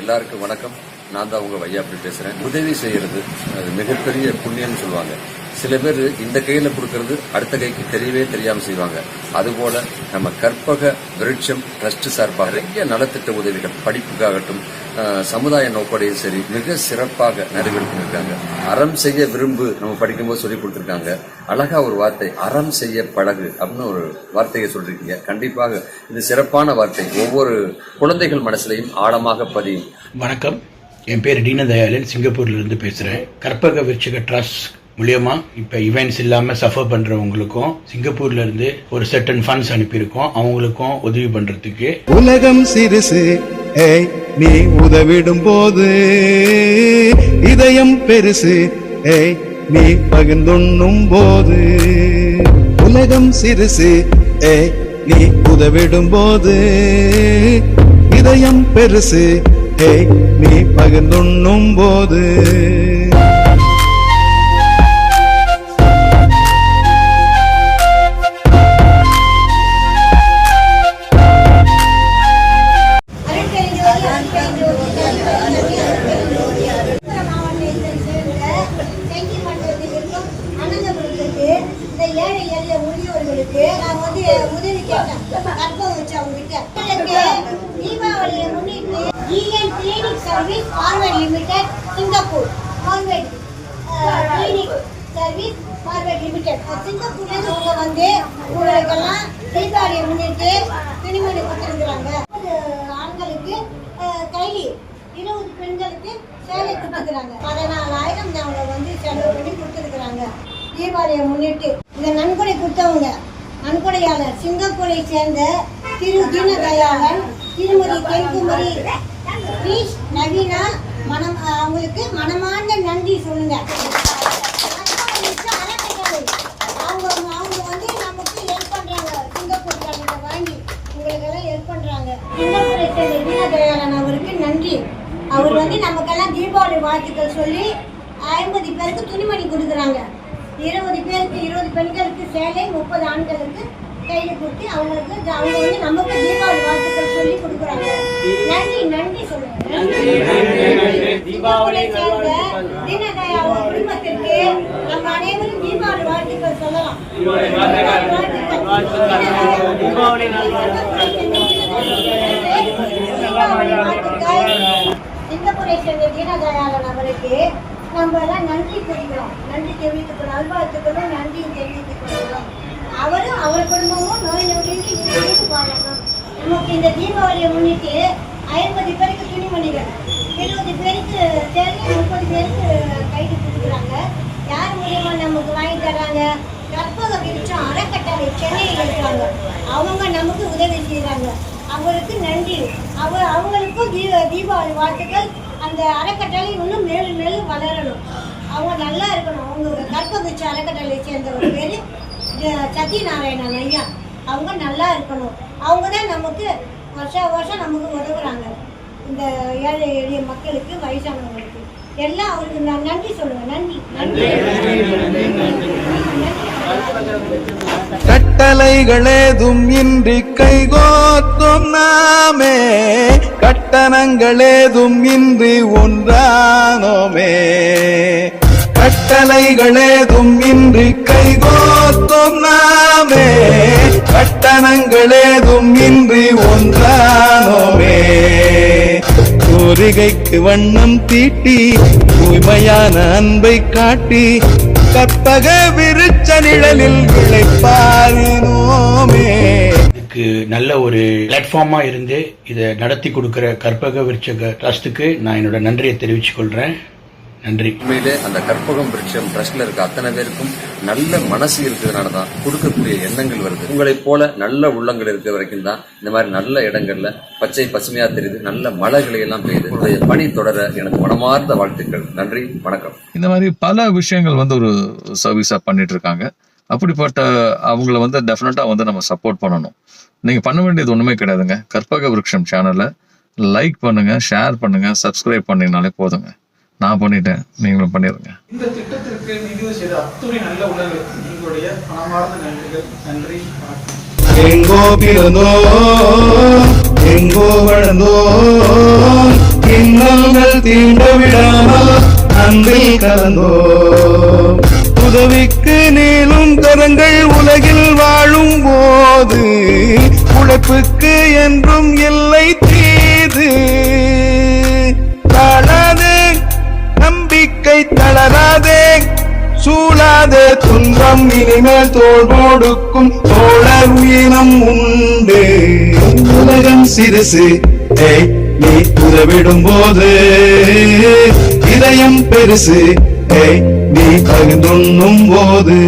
எல்லாருக்கும் வணக்கம். நான் தான் உங்க வையாப்படி பேசுறேன். உதவி செய்யறது அது மிகப்பெரிய புண்ணியம்னு சொல்லுவாங்க. சில பேர் இந்த கையில கொடுக்கறது அடுத்த கைக்கு தெரியவே தெரியாம செய்வாங்க. அதுபோல நம்ம கற்பக விருட்சம் ட்ரஸ்ட் சார்பாக நிறைய நலத்திட்ட உதவிகள் படிப்புக்காகட்டும் சமுதாய நோக்கடையும் சரி மிக சிறப்பாக நிறைவேற்றிருக்காங்க அறம் செய்ய விரும்பு நம்ம படிக்கும்போது சொல்லி கொடுத்துருக்காங்க. அழகா ஒரு வார்த்தை அறம் செய்ய பழகு அப்படின்னு ஒரு வார்த்தையை சொல்லிருக்கீங்க. கண்டிப்பாக இது சிறப்பான வார்த்தை. ஒவ்வொரு குழந்தைகள் மனசுலையும் ஆழமாக பதியும். வணக்கம். என் பேர் தீனதயாளன். சிங்கப்பூர்ல இருந்து பேசுகிறேன் கற்பக விருட்சக ட்ரஸ்ட் மூலியமா இப்போ இவெண்ட்ஸ் இல்லாமல் சஃபர் பண்ணுறவங்களுக்கும் சிங்கப்பூர்லேருந்து ஒரு செட்டன் ஃபண்ட்ஸ் அனுப்பியிருக்கோம். அவங்களுக்கும் உதவி பண்ணுறதுக்கு உலகம் சிறுசு. ஏய் நீ உதவிடும் போது இதயம் பெருசு. ஏய் நீ பகிர்ந்துண்ணும் போது உலகம் சிறுசு. ஏய் நீ உதவிடும் போது இதயம் பெருசு. ஏய் நீ பகிர்ந்துண்ணும் போது Thank you அருட்பெருஞ்சோதி, அருட்பெருஞ்சோதி. விழுப்புரம் மாவட்டத்தை சேர்ந்த செங்கி மண்டலத்தில் இருக்கும் அனந்தபுரத்துக்கு இந்த ஏழை எளிய முதியோர்களுக்கு நான் வந்து உதவி கேட்டேன் கற்பம் வச்சு அவங்க கிட்ட எங்களுக்கு தீபாவளியை முன்னிட்டு EN service forward limited Singapore forward clinic service forward limited சிங்கப்பூர்ல இருந்து உங்க வந்து உங்களுக்கெல்லாம் தீபாவளியை முன்னிட்டு துணிமணி கொடுத்துருக்குறாங்க. ஆண்களுக்கு கைலி இருபது பெண்களுக்கு சேலை கொடுத்துருக்குறாங்க. பதினாலாயிரம் அவங்க வந்து செலவு பண்ணி கொடுத்துருக்குறாங்க. தீபாவளியை முன்னிட்டு. இந்த நன்கொடை கொடுத்தவங்க நன்கொடையாளர் சிங்கப்பூரை சேர்ந்த திரு தீனதயாளன் திருமதி தென்குமரி ரீஷ் நவீனா மனம் அவங்களுக்கு மனமார்ந்த நன்றி சொல்லுங்க. அவங்க அவங்க வந்து நமக்கு ஹெல்ப் பண்றாங்க. சிங்கப்பூர் காரங்க வாங்கி உங்களுக்கு ஹெல்ப் பண்றாங்க. சிங்கப்பூரை சேர்ந்த அவருக்கு நன்றி. அவர் வந்து நமக்கெல்லாம் தீபாவளி வாழ்த்துக்கள் சொல்லி ஐம்பது பேருக்கு துணிமணி கொடுக்குறாங்க. இருபது பேருக்கு இருபது பெண்களுக்கு சேலை முப்பது ஆண்களுக்கு கையில் கொடுத்து அவங்களுக்கு அவங்க வந்து நமக்கு தீபாவளி வாழ்த்துக்கள் சொல்லி கொடுக்குறாங்க. நன்றி நன்றி சொல்லுங்க. தீபாவளி தீனதயாளன் குடும்பத்திற்கு நம்ம அனைவரும் தீபாவளி வாழ்த்துக்கள் சொல்லலாம். தீபாவளி சிங்கப்பூரை சேர்ந்த தீனதயாளன் அவருக்கு நம்ம எல்லாம் நன்றி தெரிவிக்கிறோம். நன்றி தெரிவித்துக் நல்வாழ்த்துக்களும் நன்றியும் தெரிவித்துக் கொள்கிறோம். அவரும் அவர் குடும்பமும் நோய் நொடியின்றி நீடித்து வாழணும் நமக்கு இந்த தீபாவளியை முன்னிட்டு ஐம்பது பேருக்கு துணிமணிகள் இருபது பேருக்கு சேர்ந்து முப்பது பேருக்கு கைது கொடுக்குறாங்க. யார் மூலியமா நமக்கு வாங்கி தர்றாங்க? கற்பக விருட்சம் அறக்கட்டளை சென்னையில் இருக்காங்க. அவங்க நமக்கு உதவி செய்கிறாங்க அவருக்கு நன்றி. அவ அவங்களுக்கும் தீ தீபாவளி வாழ்த்துக்கள். அந்த அறக்கட்டளை இன்னும் மேலும் மேலும் வளரணும். அவங்க நல்லா இருக்கணும். அவங்க கற்பகுச்சி அறக்கட்டளை சேர்ந்த ஒரு பேர் சத்யநாராயணன் ஐயா அவங்க நல்லா இருக்கணும். அவங்க தான் நமக்கு வருஷம் வருஷம் நமக்கு உதவுறாங்க. இந்த ஏழை எளிய மக்களுக்கு வயசானவங்களுக்கு. எல்லாம் அவருக்கு நான் நன்றி சொல்லுவேன் நன்றி. நன்றி. கட்டளைகளேதும் இன்றி கைகோத்தும் நாமே. கட்டணங்களேதும் இன்றி ஒன்றானோமே. கட்டளைகளேதும் இன்றி கைகோத்தும் நாமே. கட்டணங்களேதும் இன்றி ஒன்றானோமே. கோரிகைக்கு வண்ணம் தீட்டி தூய்மையான அன்பை காட்டி கற்பக விருச்ச நிழலில் விளைப்பாரினோமே இதுக்கு நல்ல ஒரு பிளாட்ஃபார்மா இருந்து இதை நடத்தி கொடுக்கிற கற்பக விருட்சக ட்ரஸ்டுக்கு நான் என்னோட நன்றியை தெரிவிச்சுக் கொள்றேன் நன்றி. உண்மையிலே அந்த கற்பகம் விருட்சம் ட்ரஸ்ட்ல இருக்க அத்தனை பேருக்கும் நல்ல மனசு இருக்கிறதுனால தான் கொடுக்கக்கூடிய எண்ணங்கள் வருது. உங்களைப் போல நல்ல உள்ளங்கள் இருக்கிற வரைக்கும் தான் இந்த மாதிரி நல்ல இடங்கள்ல பச்சை பசுமையா தெரியுது நல்ல மலைகளை எல்லாம் பெய்யுது. உங்களுடைய பணி தொடர எனக்கு மனமார்ந்த வாழ்த்துக்கள். நன்றி வணக்கம். இந்த மாதிரி பல விஷயங்கள் வந்து ஒரு சர்வீஸா பண்ணிட்டு இருக்காங்க அப்படிப்பட்ட அவங்கள வந்து டெஃபினட்டா வந்து நம்ம சப்போர்ட் பண்ணணும். நீங்க பண்ண வேண்டியது ஒண்ணுமே கிடையாதுங்க. கற்பக விருட்சம் சேனலை லைக் பண்ணுங்க ஷேர் பண்ணுங்க சப்ஸ்கிரைப் பண்ணீங்கனாலே போதுங்க. நான் பண்ணிட்டேன். நீங்களும் பண்ணிடுங்க இந்த திட்டத்திற்கு நிதி செய்த அத்துணை நல்ல உணர்வு உங்களுடைய மனமார்ந்த நன்றிகள். நன்றி எங்கோ பிறந்தோம் எங்கோ வளர்ந்தோம் இன்னல்கள் தீண்ட விடாமல் அன்பில் கலந்தோம் உதவிக்கு நீளும் கரங்கள் உலகில் வாழும் போது உழைப்புக்கு என்றும் எல்லை சூழாதே துன்பம் இனிமேல் தோல் போடுக்கும். தோழர் உயிரம் உண்டு. உலகம் சிறுசு. நீ உதவிடும் போது. இதயம் பெருசு. நீ பகிர்ந்துண்ணும் போது.